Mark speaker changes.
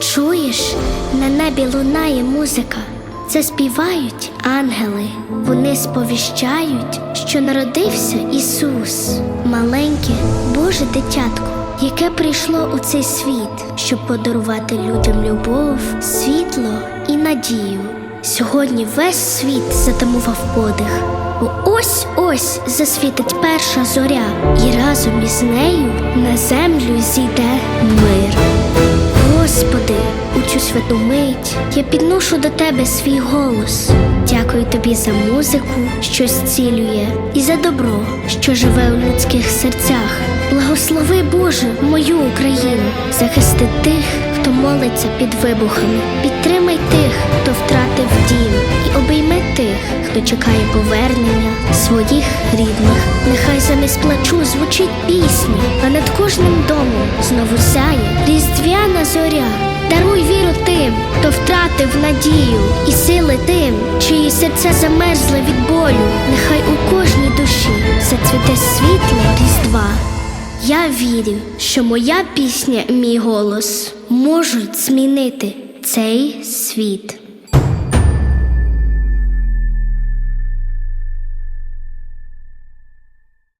Speaker 1: Чуєш, на небі лунає музика. Це співають ангели. Вони сповіщають, що народився Ісус, маленьке Боже дитятко, яке прийшло у цей світ, щоб подарувати людям любов, світло і надію. Сьогодні весь світ затамував подих. Ось ось засвітить перша зоря, і разом із нею на землю зійде мир. Святу мить я підношу до Тебе свій голос. Дякую тобі за музику, що зцілює, і за добро, що живе у людських серцях. Благослови Боже мою Україну, захисти тих, хто молиться під вибухами, підтримай тих, хто втратив дім, і обійми тих, хто чекає повернення своїх рідних. Нехай замість плачу звучить пісні, а над кожним домом знову сяє різдвяна зоря. Надію, і сили тим, чиї серця замерзли від болю. Нехай у кожній душі зацвіте світло різдва. Я вірю, що моя пісня і мій голос можуть змінити цей світ.